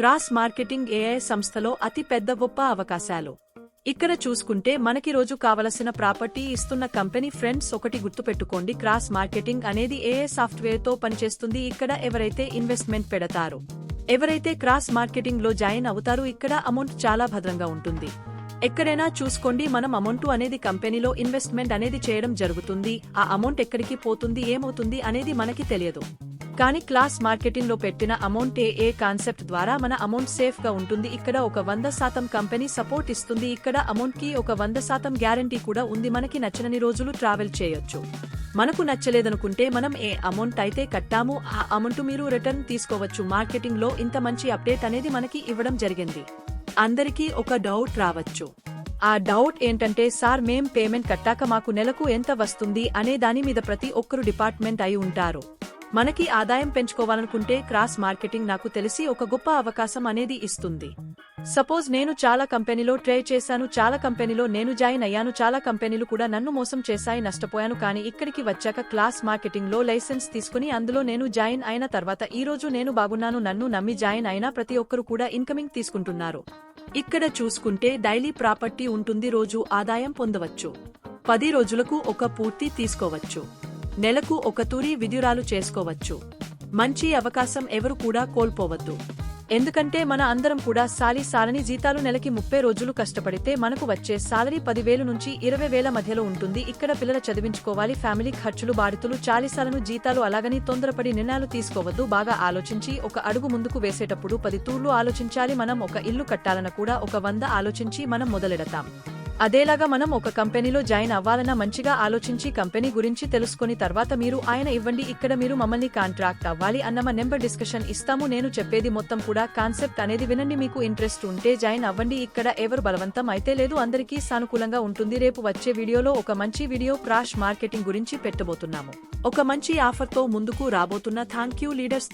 Cross marketing AI సంస్థలో అతి పెద్ద గొప్ప అవకాశాలు. ఇక్కడ చూసుకుంటే మనకి రోజు కావలసిన ప్రాపర్టీ ఇస్తున్న కంపెనీ ఫ్రెండ్స్ ఒకటి గుర్తుపెట్టుకోండి. క్రాస్ మార్కెటింగ్ అనేది ఏఏ సాఫ్ట్వేర్తో పనిచేస్తుంది. ఇక్కడ ఎవరైతే ఇన్వెస్ట్మెంట్ పెడతారో ఎవరైతే క్రాస్ మార్కెటింగ్లో జాయిన్ అవుతారో ఇక్కడ అమౌంట్ చాలా భద్రంగా ఉంటుంది. ఎక్కడైనా చూసుకోండి మనం అమౌంట్ అనేది కంపెనీలో ఇన్వెస్ట్మెంట్ అనేది చేయడం జరుగుతుంది. ఆ అమౌంట్ ఎక్కడికి పోతుంది ఏమవుతుంది అనేది మనకి తెలియదు. కానీ క్లాస్ మార్కెటింగ్లో పెట్టిన అమౌంట్ ఏ కాన్సెప్ట్ ద్వారా మన అమౌంట్ సేఫ్గా ఉంటుంది. ఇక్కడ ఒక వంద శాతం కంపెనీ సపోర్ట్ ఇస్తుంది. ఇక్కడ అమౌంట్కి ఒక వంద శాతం గ్యారంటీ కూడా ఉంది. మనకి నచ్చని రోజులు ట్రావెల్ చేయొచ్చు. మనకు నచ్చలేదనుకుంటే మనం ఏ అమౌంట్ అయితే కట్టామో ఆ అమౌంట్ మీరు రిటర్న్ తీసుకోవచ్చు. మార్కెటింగ్లో ఇంత మంచి అప్డేట్ అనేది మనకి ఇవ్వడం జరిగింది. అందరికీ ఒక డౌట్ రావచ్చు. ఆ డౌట్ ఏంటంటే సార్ మేం పేమెంట్ కట్టాక మాకు నెలకు ఎంత వస్తుంది? అనే దాని మీద ప్రతి ఒక్కరు డిపార్ట్మెంట్ అయి ఉంటారు. మనకి ఆదాయం పెంచుకోవాలనుకుంటే క్రాస్ మార్కెటింగ్ నాకు తెలిసి ఒక గొప్ప అవకాశం అనేది ఇస్తుంది. సపోజ్ నేను చాలా కంపెనీలో ట్రై చేశాను చాలా కంపెనీలో నేను జాయిన్ అయ్యాను చాలా కంపెనీలు కూడా నన్ను మోసం చేశాయి నష్టపోయాను కానీ ఇక్కడికి వచ్చాక క్లాస్ మార్కెటింగ్లో లైసెన్స్ తీసుకుని అందులో నేను జాయిన్ అయిన తర్వాత ఈ రోజు నేను బాగున్నాను నన్ను నమ్మి జాయిన్ అయిన ప్రతి ఒక్కరు కూడా ఇన్కమింగ్ తీసుకుంటున్నారు. ఇక్కడ చూసుకుంటే డైలీ ప్రాపర్టీ ఉంటుంది రోజు ఆదాయం పొందవచ్చు. పది రోజులకు ఒక పూర్తి తీసుకోవచ్చు. నెలకు ఒక తూరి విధురాలు చేసుకోవచ్చు. మంచి అవకాశం ఎవరు కూడా కోల్పోవద్దు. ఎందుకంటే మన అందరం కూడా సాలి సాలని జీతాలు నెలకి ముప్పై రోజులు కష్టపడితే మనకు వచ్చే సాలరీ పదివేలు నుంచి ఇరవై వేల మధ్యలో ఉంటుంది. ఇక్కడ పిల్లల చదివించుకోవాలి ఫ్యామిలీ ఖర్చులు బాధితులు చాలీసాలను జీతాలు అలాగని తొందరపడి నిర్ణయాలు తీసుకోవద్దు. బాగా ఆలోచించి ఒక అడుగు ముందుకు వేసేటప్పుడు పది తూర్లు ఆలోచించాలి. మనం ఒక ఇల్లు కట్టాలన కూడా ఒక వంద ఆలోచించి మనం మొదలెడతాం. అదేలాగా మనం ఒక కంపెనీలో జాయిన్ అవ్వాలన్నా మంచిగా ఆలోచించి కంపెనీ గురించి తెలుసుకుని తర్వాత మీరు ఆయన ఇవ్వండి ఇక్కడ మీరు మమ్మల్ని కాంట్రాక్ట్ అవ్వాలి అన్న మా నెంబర్ డిస్కషన్ ఇస్తాము. నేను చెప్పేది మొత్తం కూడా కాన్సెప్ట్ అనేది వినండి. మీకు ఇంట్రెస్ట్ ఉంటే జాయిన్ అవ్వండి. ఇక్కడ ఎవరు బలవంతం అయితే లేదు. అందరికీ సానుకూలంగా ఉంటుంది. రేపు వచ్చే వీడియోలో ఒక మంచి వీడియో క్రాష్ మార్కెటింగ్ గురించి పెట్టబోతున్నాము. ఒక మంచి ఆఫర్తో ముందుకు రాబోతున్న థ్యాంక్ యూ లీడర్స్.